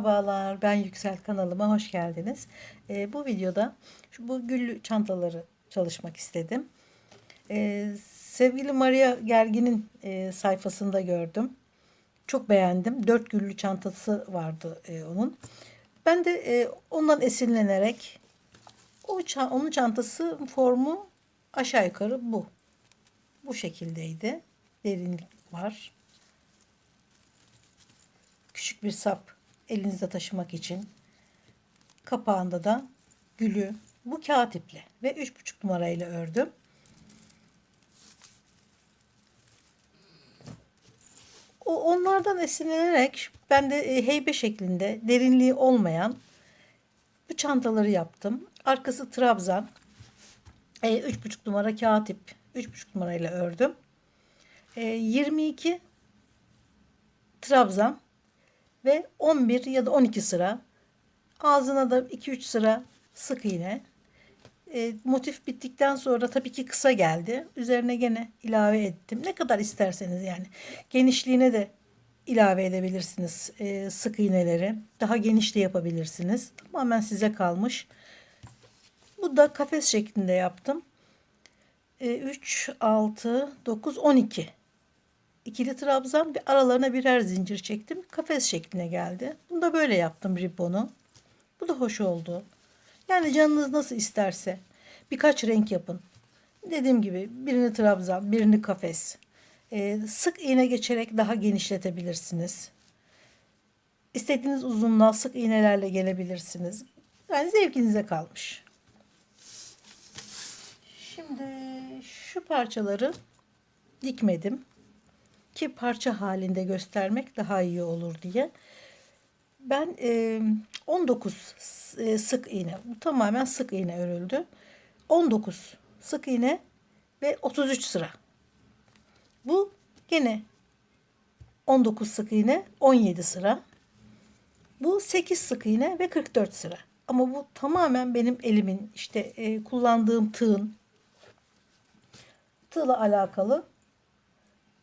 Merhabalar, ben Yüksel kanalıma hoş geldiniz. Ee, bu videoda şu bu güllü çantaları çalışmak istedim. Ee, sevgili Maria Gergin'in e, sayfasında gördüm. Çok beğendim. Dört güllü çantası vardı e, onun. Ben de e, ondan esinlenerek o ça- onun çantası formu aşağı yukarı bu. Bu şekildeydi. Derinlik var. Küçük bir sap elinizde taşımak için. Kapağında da gülü bu kağıt iple ve 3,5 numarayla ördüm. O onlardan esinlenerek ben de e, heybe şeklinde derinliği olmayan bu çantaları yaptım. Arkası trabzan. E, 3,5 numara kağıt ip. 3,5 numarayla ördüm. E, 22 trabzan ve 11 ya da 12 sıra ağzına da 2-3 sıra sık iğne. E, motif bittikten sonra tabii ki kısa geldi. Üzerine gene ilave ettim. Ne kadar isterseniz yani. Genişliğine de ilave edebilirsiniz e, sık iğneleri. Daha geniş de yapabilirsiniz. Tamamen size kalmış. Bu da kafes şeklinde yaptım. E, 3, 6, 9, 12 ikili trabzan ve aralarına birer zincir çektim. Kafes şekline geldi. Bunu da böyle yaptım ribbonu. Bu da hoş oldu. Yani canınız nasıl isterse birkaç renk yapın. Dediğim gibi birini trabzan, birini kafes. Ee, sık iğne geçerek daha genişletebilirsiniz. İstediğiniz uzunluğa sık iğnelerle gelebilirsiniz. Yani zevkinize kalmış. Şimdi şu parçaları dikmedim ki parça halinde göstermek daha iyi olur diye. Ben e, 19 e, sık iğne, bu tamamen sık iğne örüldü. 19 sık iğne ve 33 sıra. Bu gene 19 sık iğne, 17 sıra. Bu 8 sık iğne ve 44 sıra. Ama bu tamamen benim elimin işte e, kullandığım tığın tığla alakalı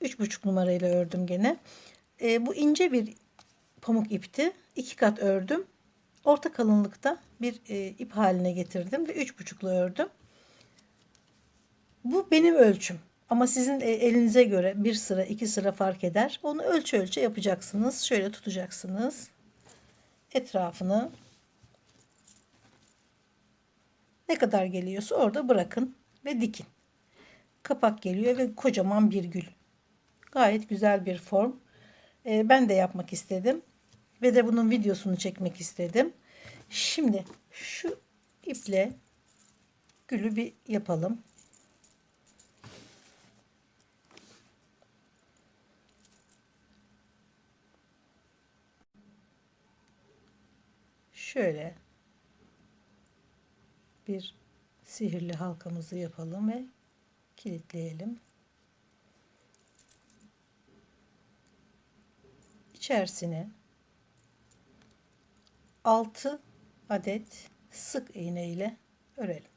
3,5 numarayla ördüm gene. E, bu ince bir pamuk ipti. iki kat ördüm. Orta kalınlıkta bir e, ip haline getirdim ve 3,5'la ördüm. Bu benim ölçüm. Ama sizin e, elinize göre bir sıra iki sıra fark eder. Onu ölçü ölçü yapacaksınız. Şöyle tutacaksınız. Etrafını ne kadar geliyorsa orada bırakın ve dikin. Kapak geliyor ve kocaman bir gül. Gayet güzel bir form. Ee, ben de yapmak istedim. Ve de bunun videosunu çekmek istedim. Şimdi şu iple gülü bir yapalım. Şöyle bir sihirli halkamızı yapalım ve kilitleyelim. İçerisine 6 adet sık iğne ile örelim.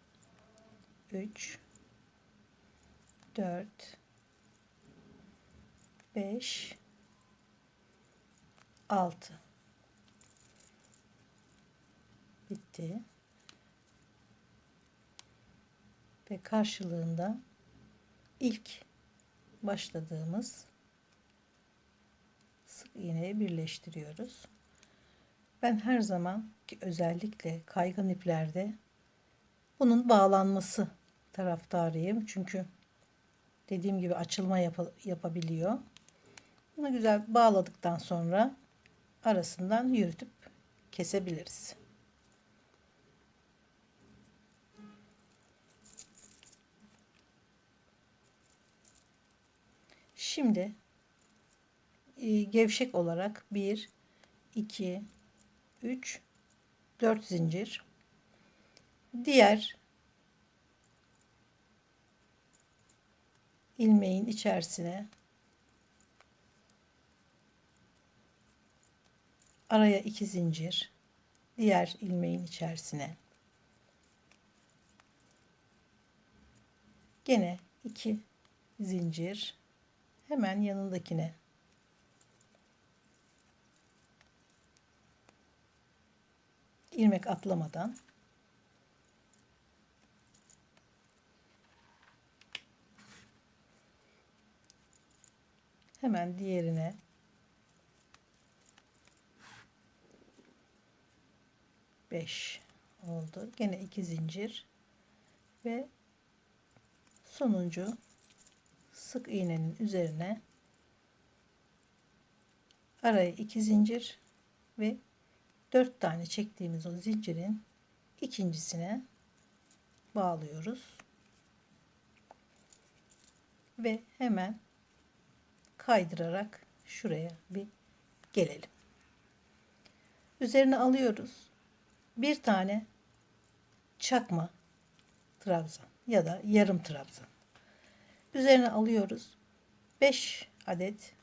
3 4 5 6 bitti. Ve karşılığında ilk başladığımız sık iğneye birleştiriyoruz. Ben her zaman ki özellikle kaygan iplerde bunun bağlanması taraftarıyım. Çünkü dediğim gibi açılma yap yapabiliyor. Bunu güzel bağladıktan sonra arasından yürütüp kesebiliriz. Şimdi gevşek olarak 1 2 3 4 zincir. Diğer ilmeğin içerisine araya 2 zincir diğer ilmeğin içerisine gene 2 zincir hemen yanındakine ilmek atlamadan. Hemen diğerine. Beş oldu. Gene iki zincir. Ve sonuncu sık iğnenin üzerine araya iki zincir ve dört tane çektiğimiz o zincirin ikincisine bağlıyoruz ve hemen kaydırarak şuraya bir gelelim. Üzerine alıyoruz. Bir tane çakma trabzan ya da yarım trabzan. Üzerine alıyoruz. 5 adet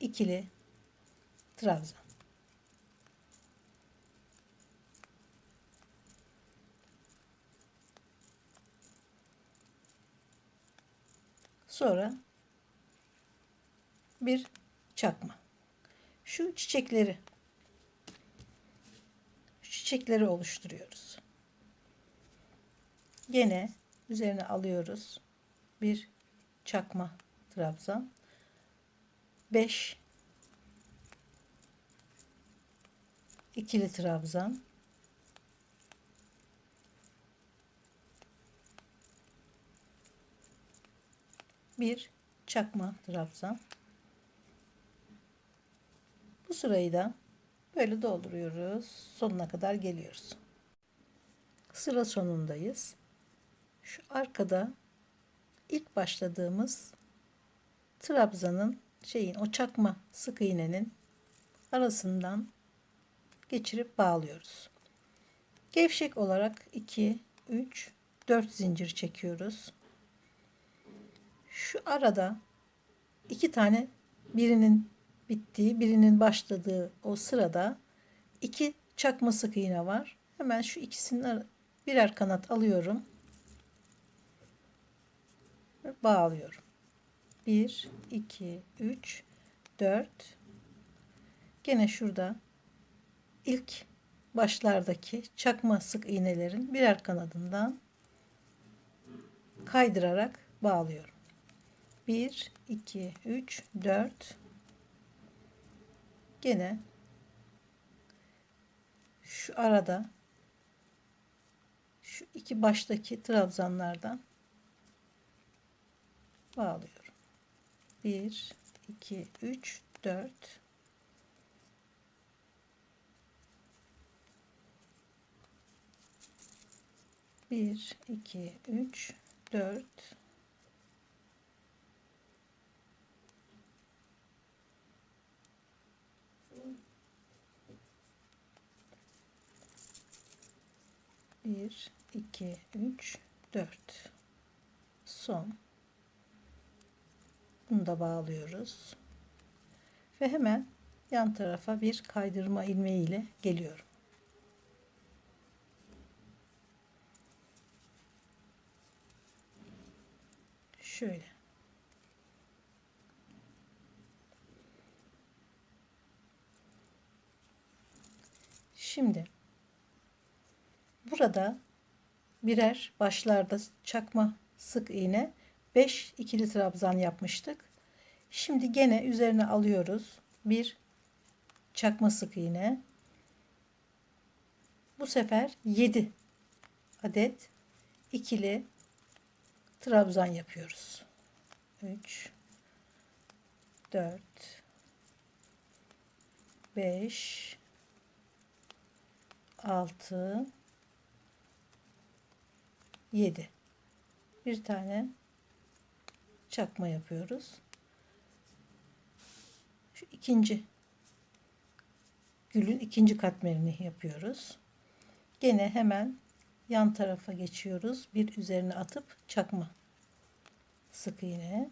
ikili trabzan. Sonra bir çakma. Şu çiçekleri çiçekleri oluşturuyoruz. Gene üzerine alıyoruz. Bir çakma trabzan. 5 ikili trabzan. Bir çakma trabzan. Bu sırayı da böyle dolduruyoruz. Sonuna kadar geliyoruz. Sıra sonundayız. Şu arkada ilk başladığımız trabzanın şeyin o çakma sık iğnenin arasından geçirip bağlıyoruz. Gevşek olarak 2, 3, 4 zincir çekiyoruz. Şu arada iki tane birinin bittiği, birinin başladığı o sırada iki çakma sık iğne var. Hemen şu ikisinin birer kanat alıyorum. Ve bağlıyorum. 1, 2, 3, 4. Gene şurada ilk başlardaki çakma sık iğnelerin birer kanadından kaydırarak bağlıyorum. 1, 2, 3, 4. Gene şu arada şu iki baştaki trabzanlardan bağlıyorum. 1 2 3 4 1 2 3 4 1 2 3 4 son. Bunu da bağlıyoruz. Ve hemen yan tarafa bir kaydırma ilmeği ile geliyorum. Şöyle. Şimdi burada birer başlarda çakma sık iğne 5 ikili trabzan yapmıştık. Şimdi gene üzerine alıyoruz. Bir çakma sık iğne. Bu sefer 7 adet ikili trabzan yapıyoruz. 3 4 5 6 7 bir tane çakma yapıyoruz. Şu ikinci gülün ikinci katmerini yapıyoruz. Gene hemen yan tarafa geçiyoruz. Bir üzerine atıp çakma sık iğne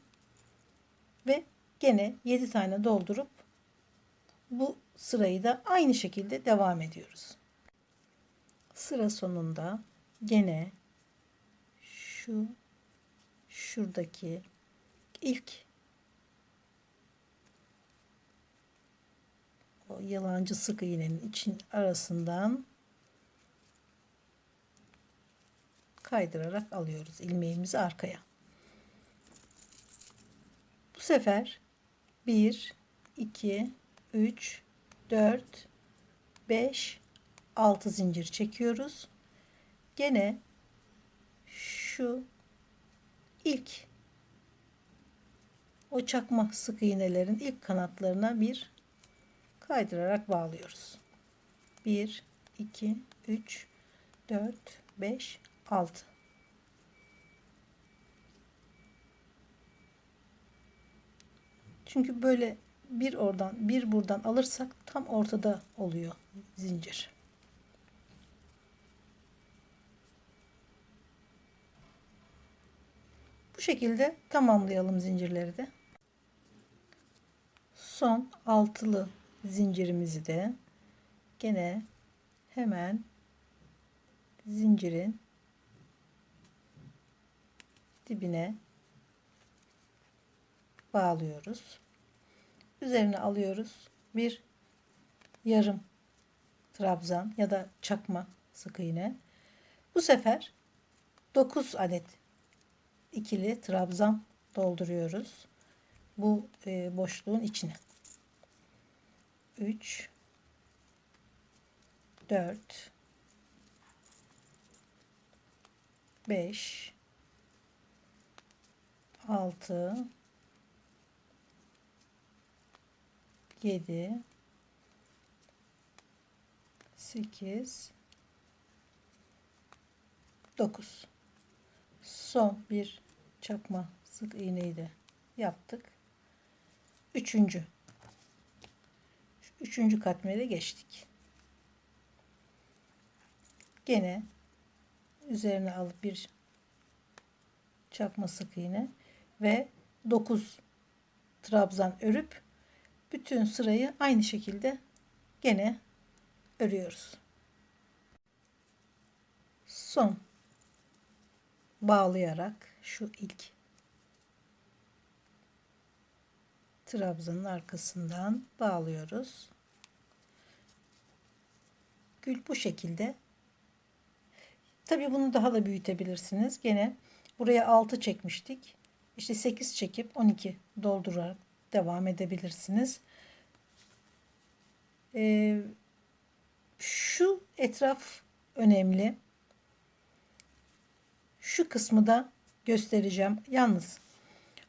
ve gene 7 tane doldurup bu sırayı da aynı şekilde devam ediyoruz. Sıra sonunda gene şu şuradaki ilk o yalancı sık iğnenin için arasından kaydırarak alıyoruz ilmeğimizi arkaya. Bu sefer 1 2 3 4 5 6 zincir çekiyoruz. Gene şu ilk o çakma sık iğnelerin ilk kanatlarına bir kaydırarak bağlıyoruz. 1 2 3 4 5 6 Çünkü böyle bir oradan bir buradan alırsak tam ortada oluyor zincir. Bu şekilde tamamlayalım zincirleri de. Son altılı zincirimizi de gene hemen zincirin dibine bağlıyoruz. Üzerine alıyoruz. Bir yarım trabzan ya da çakma sık iğne. Bu sefer 9 adet ikili trabzan dolduruyoruz. Bu e, boşluğun içine. 3 4 5 6 7 8 9 son bir çakma sık iğneyi de yaptık. Üçüncü üçüncü katmere geçtik. Gene üzerine alıp bir çakma sık iğne ve 9 trabzan örüp bütün sırayı aynı şekilde gene örüyoruz. Son bağlayarak şu ilk trabzanın arkasından bağlıyoruz. Gül bu şekilde. Tabi bunu daha da büyütebilirsiniz. Gene buraya 6 çekmiştik. İşte 8 çekip 12 doldurarak devam edebilirsiniz. Ee, şu etraf önemli. Şu kısmı da göstereceğim. Yalnız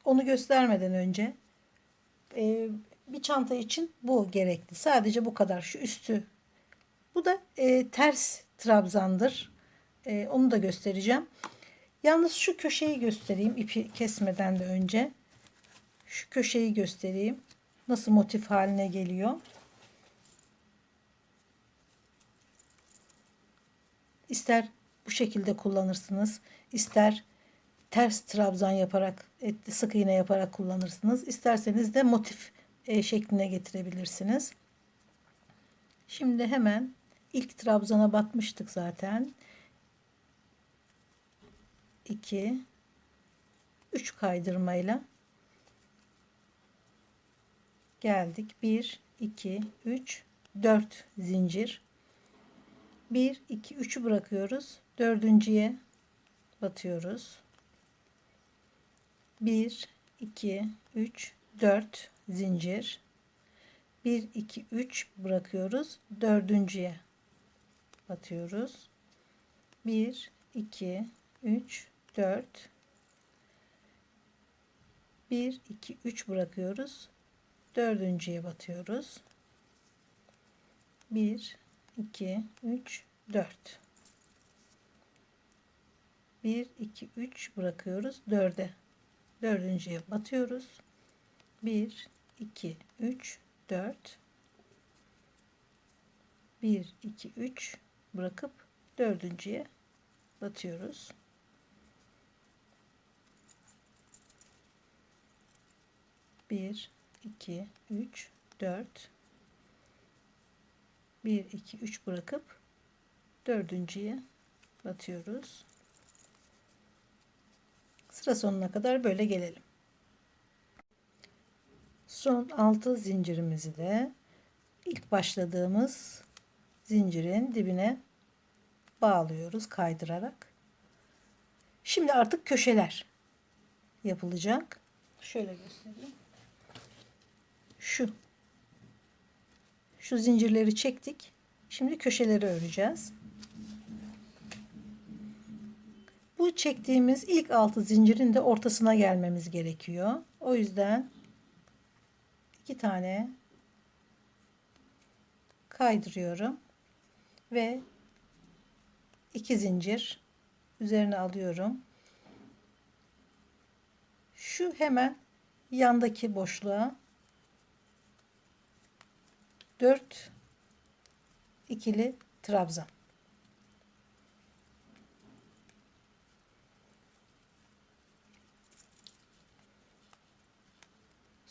onu göstermeden önce e, bir çanta için bu gerekli. Sadece bu kadar. Şu üstü. Bu da e, ters trabzandır. E, onu da göstereceğim. Yalnız şu köşeyi göstereyim ipi kesmeden de önce. Şu köşeyi göstereyim. Nasıl motif haline geliyor. İster bu şekilde kullanırsınız. ister ters trabzan yaparak sık iğne yaparak kullanırsınız. İsterseniz de motif e, şekline getirebilirsiniz. Şimdi hemen ilk trabzana batmıştık zaten. 2 3 kaydırmayla geldik. 1 2 3 4 zincir 1 2 3'ü bırakıyoruz. Dördüncüye batıyoruz. 1 2 3 4 zincir 1 2 3 bırakıyoruz. Dördüncüye batıyoruz. 1 2 3 4 1 2 3 bırakıyoruz. Dördüncüye batıyoruz. 1 2 3 4 1 2 3 bırakıyoruz 4'e dördüncüye batıyoruz. 1 2 3 4 1 2 3 bırakıp dördüncüye batıyoruz. Bir iki üç dört. Bir iki üç bırakıp dördüncüye batıyoruz sıra sonuna kadar böyle gelelim son 6 zincirimizi de ilk başladığımız zincirin dibine bağlıyoruz kaydırarak Şimdi artık köşeler yapılacak. Şöyle göstereyim. Şu. Şu zincirleri çektik. Şimdi köşeleri öreceğiz. Bu çektiğimiz ilk altı zincirin de ortasına gelmemiz gerekiyor. O yüzden iki tane kaydırıyorum ve iki zincir üzerine alıyorum. Şu hemen yandaki boşluğa 4 ikili trabzan.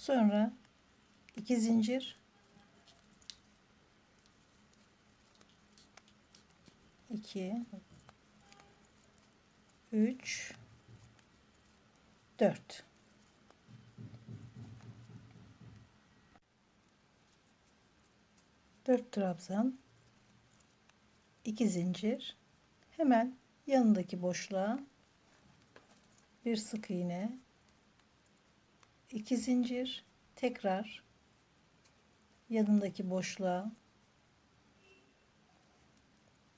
Sonra iki zincir. İki. Üç. Dört. Dört trabzan. İki zincir. Hemen yanındaki boşluğa bir sık iğne 2 zincir tekrar yanındaki boşluğa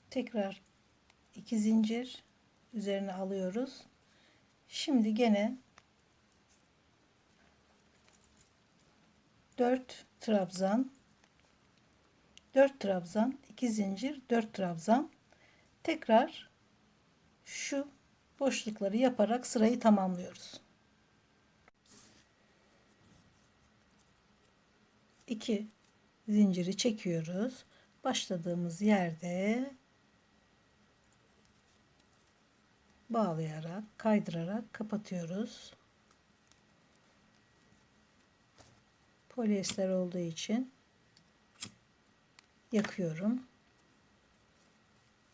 tekrar 2 zincir üzerine alıyoruz. Şimdi gene 4 trabzan 4 trabzan 2 zincir 4 trabzan tekrar şu boşlukları yaparak sırayı tamamlıyoruz. 2 zinciri çekiyoruz. Başladığımız yerde bağlayarak, kaydırarak kapatıyoruz. Polyester olduğu için yakıyorum.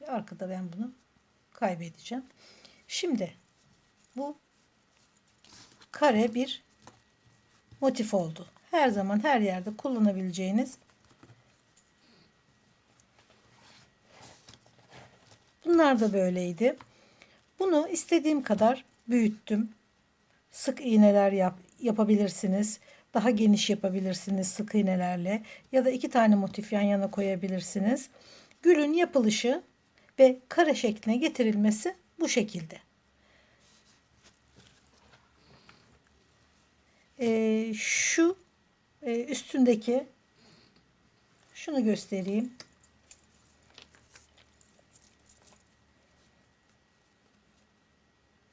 Arkada ben bunu kaybedeceğim. Şimdi bu kare bir motif oldu her zaman her yerde kullanabileceğiniz bunlar da böyleydi. Bunu istediğim kadar büyüttüm. Sık iğneler yap, yapabilirsiniz. Daha geniş yapabilirsiniz sık iğnelerle ya da iki tane motif yan yana koyabilirsiniz. Gülün yapılışı ve kare şekline getirilmesi bu şekilde. Ee, şu e, üstündeki şunu göstereyim.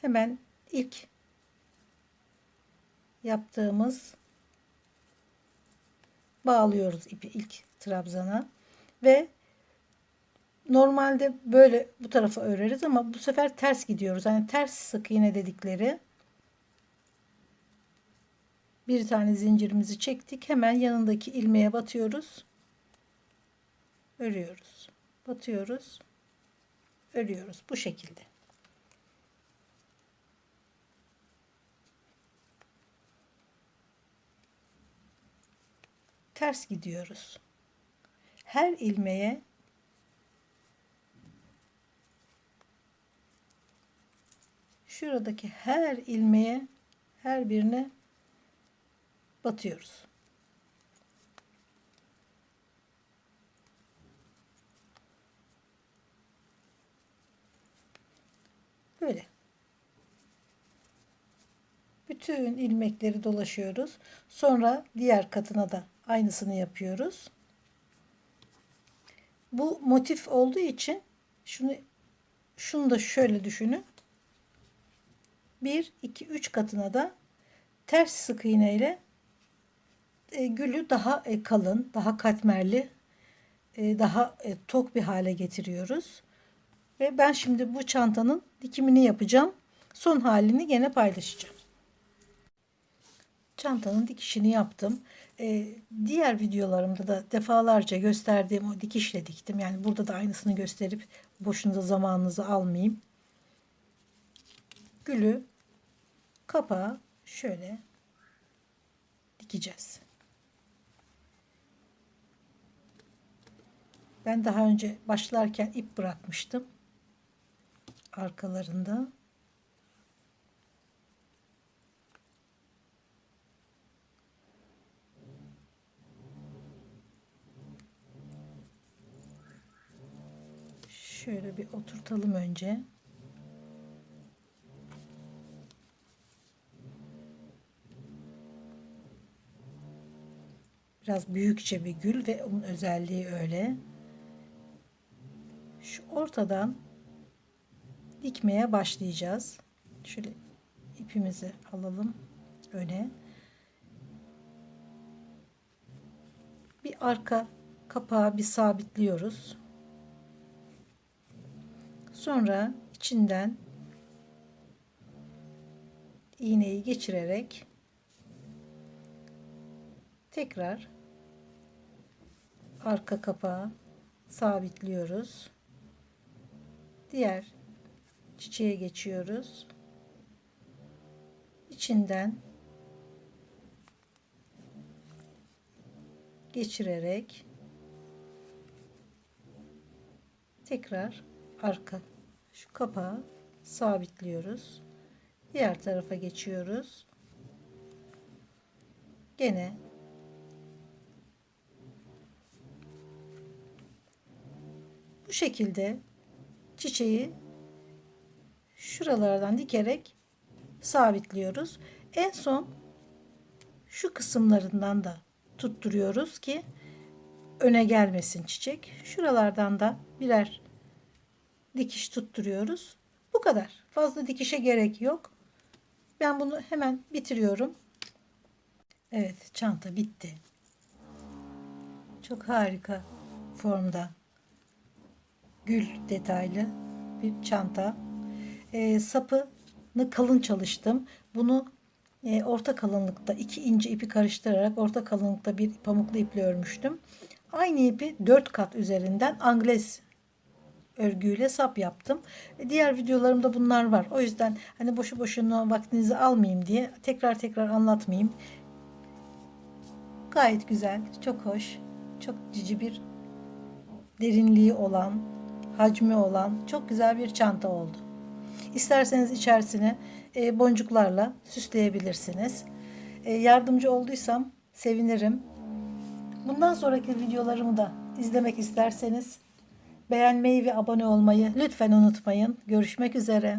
Hemen ilk yaptığımız bağlıyoruz ipi ilk trabzana ve normalde böyle bu tarafa öreriz ama bu sefer ters gidiyoruz. Yani ters sık iğne dedikleri bir tane zincirimizi çektik. Hemen yanındaki ilmeğe batıyoruz. Örüyoruz. Batıyoruz. Örüyoruz. Bu şekilde. Ters gidiyoruz. Her ilmeğe şuradaki her ilmeğe her birine batıyoruz. Böyle. Bütün ilmekleri dolaşıyoruz. Sonra diğer katına da aynısını yapıyoruz. Bu motif olduğu için şunu şunu da şöyle düşünün. 1 2 3 katına da ters sık iğne ile gülü daha e, kalın, daha katmerli, e, daha e, tok bir hale getiriyoruz. Ve ben şimdi bu çantanın dikimini yapacağım. Son halini gene paylaşacağım. Çantanın dikişini yaptım. Ee, diğer videolarımda da defalarca gösterdiğim o dikişle diktim. Yani burada da aynısını gösterip boşunuza zamanınızı almayayım. Gülü kapağı şöyle dikeceğiz. Ben daha önce başlarken ip bırakmıştım. Arkalarında. Şöyle bir oturtalım önce. Biraz büyükçe bir gül ve onun özelliği öyle. Ortadan dikmeye başlayacağız. Şöyle ipimizi alalım öne. Bir arka kapağı bir sabitliyoruz. Sonra içinden iğneyi geçirerek tekrar arka kapağı sabitliyoruz. Diğer çiçeğe geçiyoruz. İçinden geçirerek tekrar arka şu kapağı sabitliyoruz. Diğer tarafa geçiyoruz. Gene bu şekilde çiçeği şuralardan dikerek sabitliyoruz. En son şu kısımlarından da tutturuyoruz ki öne gelmesin çiçek. Şuralardan da birer dikiş tutturuyoruz. Bu kadar. Fazla dikişe gerek yok. Ben bunu hemen bitiriyorum. Evet, çanta bitti. Çok harika formda. Gül detaylı bir çanta. Ee, sapını kalın çalıştım. Bunu e, orta kalınlıkta iki ince ipi karıştırarak orta kalınlıkta bir pamuklu iple örmüştüm. Aynı ipi 4 kat üzerinden angles örgüyle sap yaptım. E, Diğer videolarımda bunlar var. O yüzden hani boşu boşuna vaktinizi almayayım diye tekrar tekrar anlatmayayım. Gayet güzel, çok hoş, çok cici bir derinliği olan, hacmi olan çok güzel bir çanta oldu. İsterseniz içerisine e, boncuklarla süsleyebilirsiniz. E, yardımcı olduysam sevinirim. Bundan sonraki videolarımı da izlemek isterseniz beğenmeyi ve abone olmayı lütfen unutmayın. Görüşmek üzere.